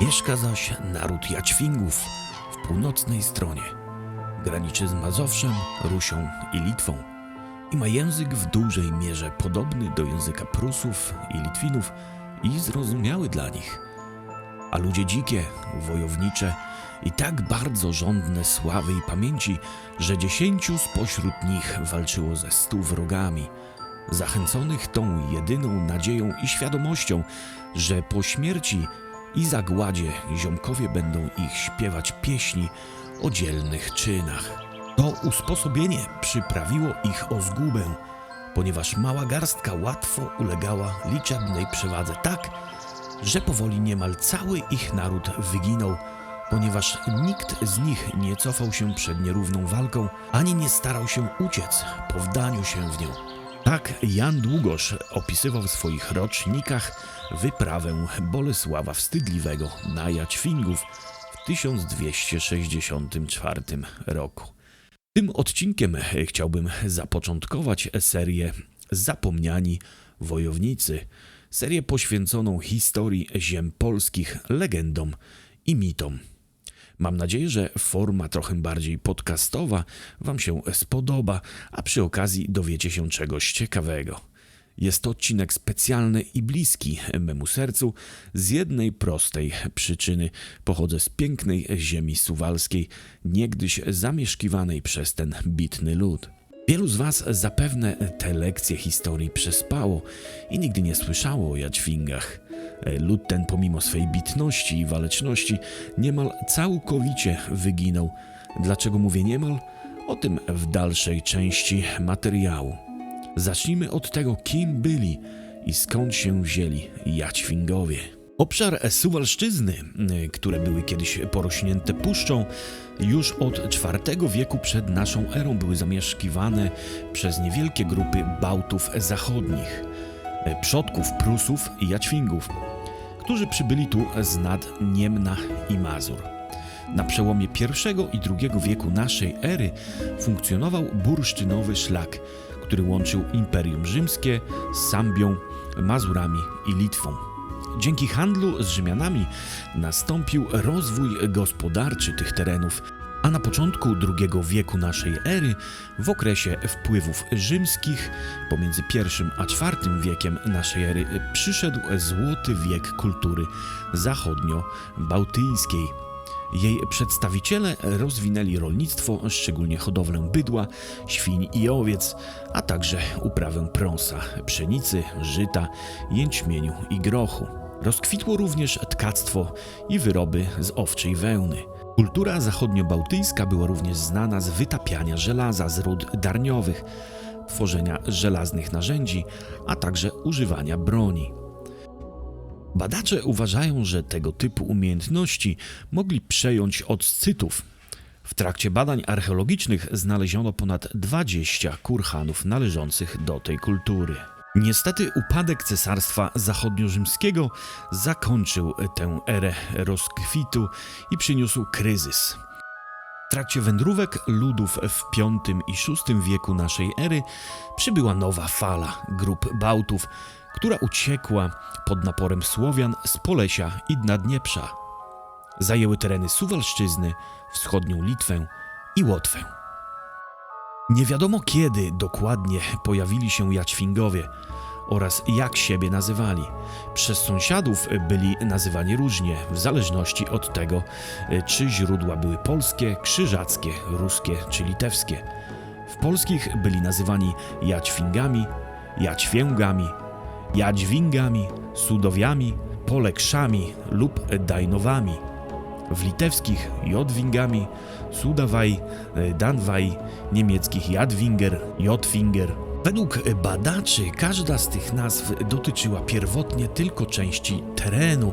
Mieszka zaś naród Jaćwingów w północnej stronie. Graniczy z Mazowszem, Rusią i Litwą i ma język w dużej mierze podobny do języka Prusów i Litwinów i zrozumiały dla nich. A ludzie dzikie, wojownicze i tak bardzo żądne sławy i pamięci, że dziesięciu spośród nich walczyło ze stu wrogami, zachęconych tą jedyną nadzieją i świadomością, że po śmierci i zagładzie ziomkowie będą ich śpiewać pieśni o dzielnych czynach. To usposobienie przyprawiło ich o zgubę, ponieważ mała garstka łatwo ulegała liczebnej przewadze tak, że powoli niemal cały ich naród wyginął, ponieważ nikt z nich nie cofał się przed nierówną walką, ani nie starał się uciec po wdaniu się w nią. Tak Jan Długosz opisywał w swoich rocznikach wyprawę Bolesława Wstydliwego na Jaćwingów w 1264 roku. Tym odcinkiem chciałbym zapoczątkować serię Zapomniani Wojownicy, serię poświęconą historii ziem polskich, legendom i mitom. Mam nadzieję, że forma trochę bardziej podcastowa Wam się spodoba, a przy okazji dowiecie się czegoś ciekawego. Jest to odcinek specjalny i bliski memu sercu z jednej prostej przyczyny. Pochodzę z pięknej ziemi suwalskiej, niegdyś zamieszkiwanej przez ten bitny lud. Wielu z Was zapewne te lekcje historii przespało i nigdy nie słyszało o Jadźwingach. Lud ten pomimo swej bitności i waleczności niemal całkowicie wyginął. Dlaczego mówię niemal? O tym w dalszej części materiału. Zacznijmy od tego, kim byli i skąd się wzięli Jaćwingowie. Obszar Suwalszczyzny, y, które były kiedyś porośnięte puszczą, już od IV wieku przed naszą erą były zamieszkiwane przez niewielkie grupy Bałtów zachodnich, przodków Prusów i Jaćwingów, którzy przybyli tu z nad Niemna i Mazur. Na przełomie I i II wieku naszej ery funkcjonował bursztynowy szlak, który łączył Imperium Rzymskie z Sambią, Mazurami i Litwą. Dzięki handlu z Rzymianami nastąpił rozwój gospodarczy tych terenów, a na początku II wieku naszej ery, w okresie wpływów rzymskich, pomiędzy I a IV wiekiem naszej ery, przyszedł złoty wiek kultury zachodnio-bałtyjskiej. Jej przedstawiciele rozwinęli rolnictwo, szczególnie hodowlę bydła, świń i owiec, a także uprawę prąsa, pszenicy, żyta, jęczmieniu i grochu. Rozkwitło również tkactwo i wyroby z owczej wełny. Kultura zachodniobałtyjska była również znana z wytapiania żelaza z ród darniowych, tworzenia żelaznych narzędzi, a także używania broni. Badacze uważają, że tego typu umiejętności mogli przejąć od Scytów. W trakcie badań archeologicznych znaleziono ponad 20 kurhanów należących do tej kultury. Niestety upadek Cesarstwa Zachodniorzymskiego zakończył tę erę rozkwitu i przyniósł kryzys. W trakcie wędrówek ludów w V i VI wieku naszej ery przybyła nowa fala grup Bałtów, która uciekła pod naporem Słowian z Polesia i Dnadnieprza. Zajęły tereny Suwalszczyzny, wschodnią Litwę i Łotwę. Nie wiadomo kiedy dokładnie pojawili się Jaćwingowie oraz jak siebie nazywali. Przez sąsiadów byli nazywani różnie, w zależności od tego, czy źródła były polskie, krzyżackie, ruskie czy litewskie. W polskich byli nazywani Jaćwingami, Jaćwięgami, Jadźwingami, Sudowiami, Polekszami lub Dajnowami. W litewskich Jodwingami, Sudawaj, Danwaj, niemieckich Jadwinger, Jotwinger. Według badaczy każda z tych nazw dotyczyła pierwotnie tylko części terenu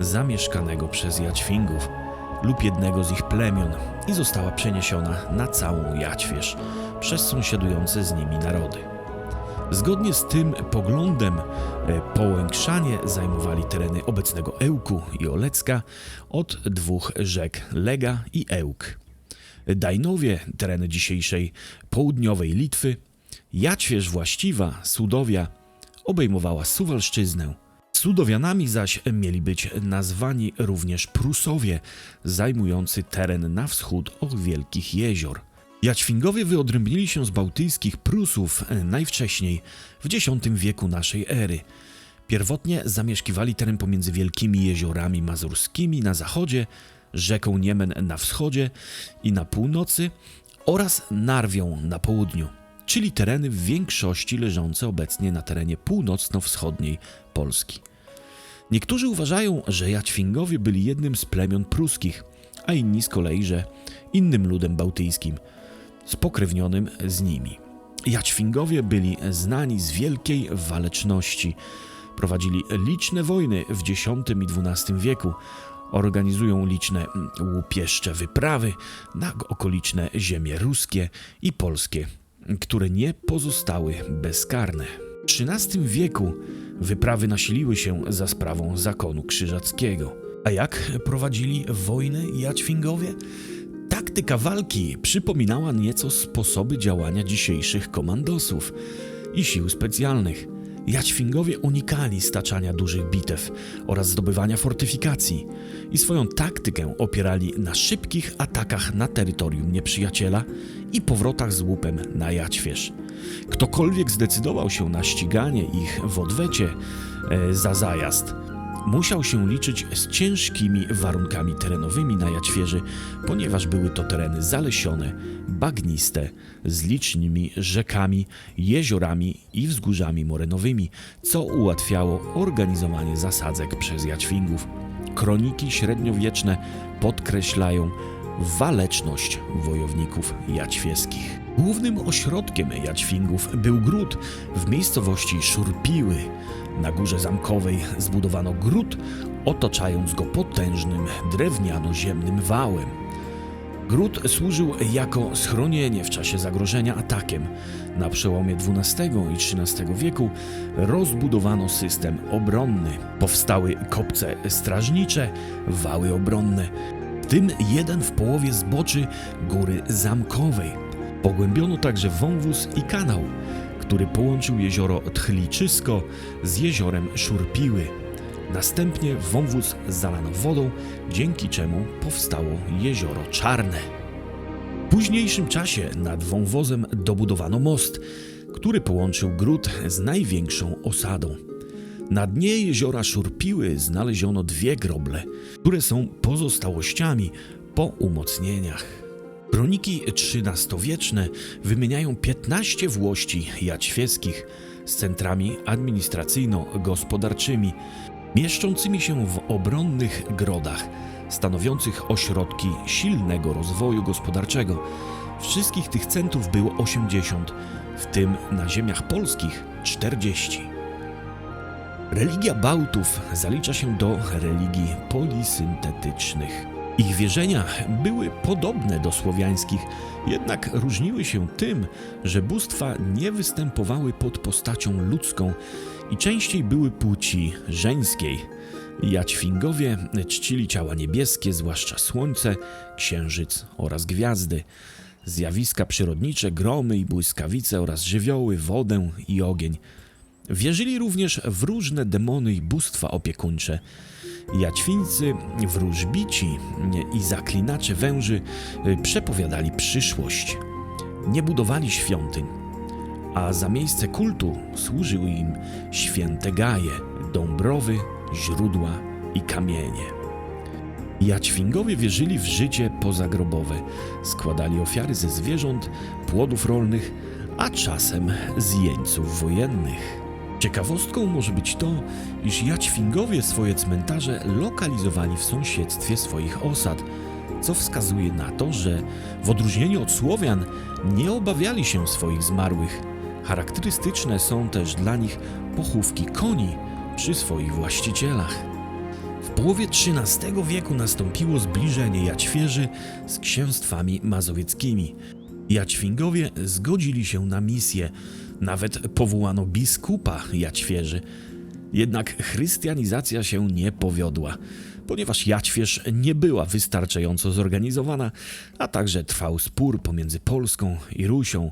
zamieszkanego przez Jadźwingów lub jednego z ich plemion i została przeniesiona na całą Jaćwierz przez sąsiadujące z nimi narody. Zgodnie z tym poglądem e, Połększanie zajmowali tereny obecnego Ełku i Olecka od dwóch rzek Lega i Ełk. Dajnowie, tereny dzisiejszej południowej Litwy, Jaćwierz właściwa, Sudowia, obejmowała Suwalszczyznę. Sudowianami zaś mieli być nazwani również Prusowie, zajmujący teren na wschód od Wielkich Jezior. Jaćwingowie wyodrębnili się z bałtyckich Prusów e, najwcześniej w X wieku naszej ery. Pierwotnie zamieszkiwali teren pomiędzy Wielkimi Jeziorami Mazurskimi na zachodzie, rzeką Niemen na wschodzie i na północy oraz Narwią na południu, czyli tereny w większości leżące obecnie na terenie północno-wschodniej Polski. Niektórzy uważają, że Jaćwingowie byli jednym z plemion pruskich, a inni z kolei, że innym ludem bałtyckim, spokrewnionym z nimi. Jaćwingowie byli znani z wielkiej waleczności. Prowadzili liczne wojny w X i XII wieku. Organizują liczne mm, łupieszcze wyprawy na okoliczne ziemie ruskie i polskie, które nie pozostały bezkarne. W XIII wieku wyprawy nasiliły się za sprawą zakonu krzyżackiego. A jak prowadzili wojny Jaćwingowie? Taktyka walki przypominała nieco sposoby działania dzisiejszych komandosów i sił specjalnych. Jaćwingowie unikali staczania dużych bitew oraz zdobywania fortyfikacji i swoją taktykę opierali na szybkich atakach na terytorium nieprzyjaciela i powrotach z łupem na Jaćwierz. Ktokolwiek zdecydował się na ściganie ich w odwecie e, za zajazd, musiał się liczyć z ciężkimi warunkami terenowymi na Jaćwierzy, ponieważ były to tereny zalesione, bagniste, z licznymi rzekami, jeziorami i wzgórzami morenowymi, co ułatwiało organizowanie zasadzek przez Jaćwingów. Kroniki średniowieczne podkreślają waleczność wojowników jaćwieskich. Głównym ośrodkiem Jaćwingów był gród w miejscowości Szurpiły. Na górze zamkowej zbudowano gród, otaczając go potężnym drewniano-ziemnym wałem. Gród służył jako schronienie w czasie zagrożenia atakiem. Na przełomie XII i XIII wieku rozbudowano system obronny. Powstały kopce strażnicze, wały obronne, w tym jeden w połowie zboczy góry zamkowej. Pogłębiono także wąwóz i kanał, który połączył jezioro Tchliczysko z jeziorem Szurpiły. Następnie wąwóz zalano wodą, dzięki czemu powstało jezioro Czarne. W późniejszym czasie nad wąwozem dobudowano most, który połączył gród z największą osadą. Na dnie jeziora Szurpiły znaleziono dwie groble, które są pozostałościami po umocnieniach. Kroniki XIII-wieczne wymieniają 15 włości jaćwieckich z centrami administracyjno-gospodarczymi, mieszczącymi się w obronnych grodach, stanowiących ośrodki silnego rozwoju gospodarczego. Wszystkich tych centrów było 80, w tym na ziemiach polskich 40. Religia Bałtów zalicza się do religii polisyntetycznych. Ich wierzenia były podobne do słowiańskich, jednak różniły się tym, że bóstwa nie występowały pod postacią ludzką i częściej były płci żeńskiej. Jaćwingowie czcili ciała niebieskie, zwłaszcza słońce, księżyc oraz gwiazdy. Zjawiska przyrodnicze, gromy i błyskawice oraz żywioły, wodę i ogień. Wierzyli również w różne demony i bóstwa opiekuńcze. Jaćwińcy, wróżbici i zaklinacze węży y, przepowiadali przyszłość. Nie budowali świątyń, a za miejsce kultu służyły im święte gaje, dąbrowy, źródła i kamienie. Jaćwingowie wierzyli w życie pozagrobowe, składali ofiary ze zwierząt, płodów rolnych, a czasem z jeńców wojennych. Ciekawostką może być to, iż Jaćwingowie swoje cmentarze lokalizowali w sąsiedztwie swoich osad, co wskazuje na to, że w odróżnieniu od Słowian nie obawiali się swoich zmarłych. Charakterystyczne są też dla nich pochówki koni przy swoich właścicielach. W połowie XIII wieku nastąpiło zbliżenie Jaćwierzy z księstwami mazowieckimi. Jaćwingowie zgodzili się na misję, nawet powołano biskupa Jaćwierzy. Jednak chrystianizacja się nie powiodła, ponieważ Jaćwierz nie była wystarczająco zorganizowana, a także trwał spór pomiędzy Polską i Rusią.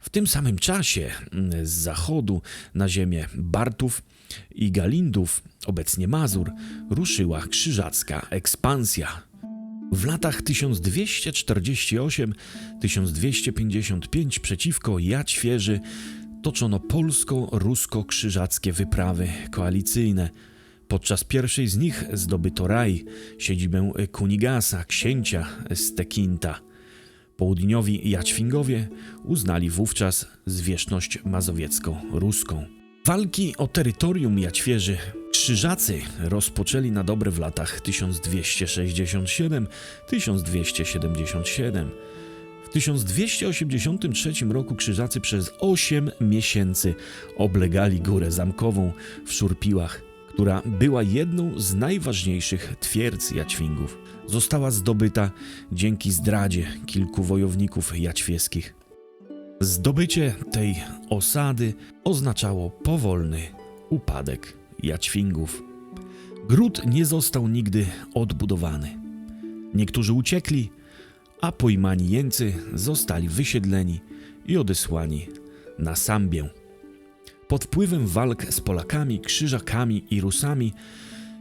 W tym samym czasie mm, z zachodu na ziemię Bartów i Galindów, obecnie Mazur, ruszyła krzyżacka ekspansja. W latach 1248-1255 przeciwko Jaćwieży toczono polsko-rusko-krzyżackie wyprawy koalicyjne. Podczas pierwszej z nich zdobyto Raj, siedzibę Kunigasa, księcia z Tekinta. Południowi Jaćwingowie uznali wówczas zwierzchność mazowiecko-ruską. Walki o terytorium Jaćwieży Krzyżacy rozpoczęli na dobre w latach 1267-1277. W 1283 roku Krzyżacy przez 8 miesięcy oblegali Górę Zamkową w Szurpiłach, która była jedną z najważniejszych twierdz Jaćwingów. Została zdobyta dzięki zdradzie kilku wojowników jaćwieskich. Zdobycie tej osady oznaczało powolny upadek Jaćwingów. Gród nie został nigdy odbudowany. Niektórzy uciekli, a pojmani jeńcy zostali wysiedleni i odesłani na Sambię. Pod wpływem walk z Polakami, Krzyżakami i Rusami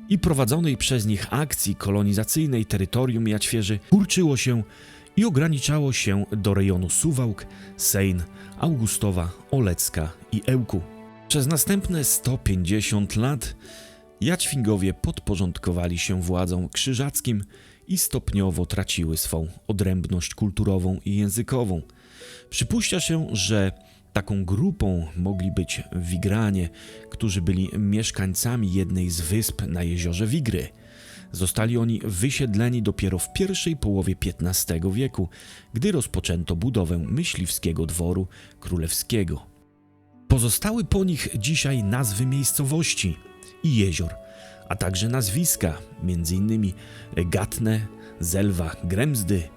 i prowadzonej przez nich akcji kolonizacyjnej terytorium Jaćwieży kurczyło się i ograniczało się do rejonu Suwałk, Sejn, Augustowa, Olecka i Ełku. Przez następne 150 lat Jaćwingowie podporządkowali się władzom krzyżackim i stopniowo traciły swą odrębność kulturową i językową. Przypuszcza się, że taką grupą mogli być Wigranie, którzy byli mieszkańcami jednej z wysp na jeziorze Wigry. Zostali oni wysiedleni dopiero w pierwszej połowie XV wieku, gdy rozpoczęto budowę myśliwskiego dworu królewskiego. Pozostały po nich dzisiaj nazwy miejscowości i jezior, a także nazwiska, m.in. Gatne, Zelwa, Gremzdy,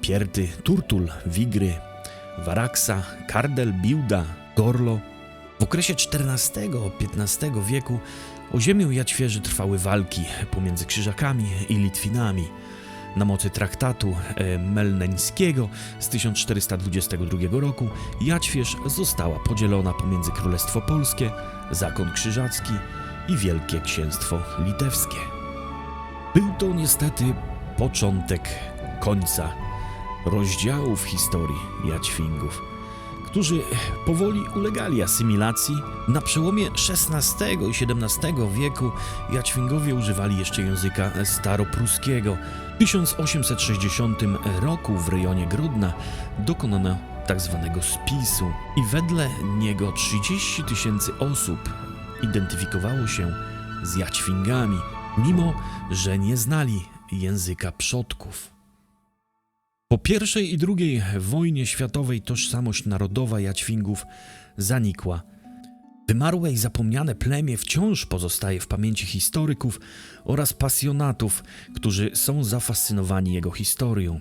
Pierty, Turtul, Wigry, Waraksa, Kardel, Biłda, Gorlo. W okresie XIV-XV wieku o ziemię Jaćwieży trwały walki pomiędzy Krzyżakami i Litwinami. Na mocy traktatu e, melneńskiego z 1422 roku Jaćwierz została podzielona pomiędzy Królestwo Polskie, Zakon Krzyżacki i Wielkie Księstwo Litewskie. Był to niestety początek końca rozdziału w historii Jaćwingów, którzy powoli ulegali asymilacji. Na przełomie XVI i XVII wieku Jaćwingowie używali jeszcze języka staropruskiego. W 1860 roku w rejonie Grodna dokonano tzw. spisu i wedle niego 30 tysięcy osób identyfikowało się z Jaćwingami, mimo że nie znali języka przodków. Po I i II wojnie światowej tożsamość narodowa Jaćwingów zanikła. Wymarłe i zapomniane plemię wciąż pozostaje w pamięci historyków oraz pasjonatów, którzy są zafascynowani jego historią.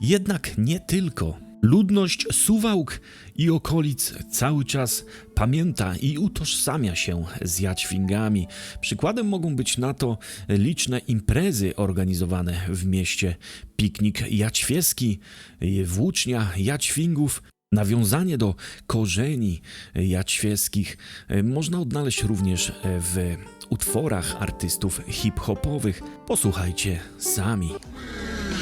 Jednak nie tylko. Ludność Suwałk i okolic cały czas pamięta i utożsamia się z Jaćwingami. Przykładem mogą być na to liczne imprezy organizowane w mieście. Piknik Jaćwieski, włócznia Jaćwingów, Nawiązanie do korzeni jaćwieskich można odnaleźć również w utworach artystów hip-hopowych. Posłuchajcie sami.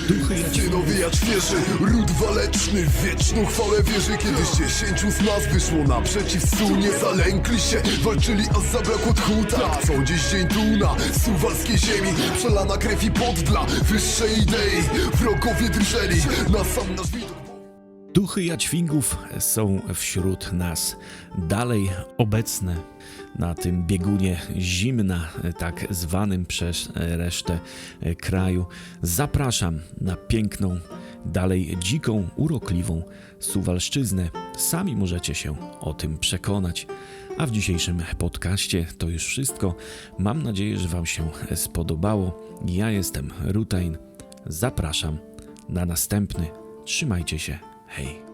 Duchy Synowie Jaćwieży, ród waleczny Wieczną chwałę wierzy. Kiedyś dziesięciu z nas wyszło naprzeciw stu Nie zalękli się, walczyli a zabrakło tchu Tak, co dziś dzień tu na suwalskiej ziemi. Przelana krew i pot dla wyższej idei. Wrogowie drżeli na sam nasz widok. Duchy Jaćwingów są wśród nas dalej obecne na tym biegunie zimna, tak zwanym przez resztę kraju. Zapraszam na piękną, dalej dziką, urokliwą Suwalszczyznę. Sami możecie się o tym przekonać. A w dzisiejszym podcaście to już wszystko. Mam nadzieję, że Wam się spodobało. Ja jestem Rutain. Zapraszam na następny. Trzymajcie się. Hej.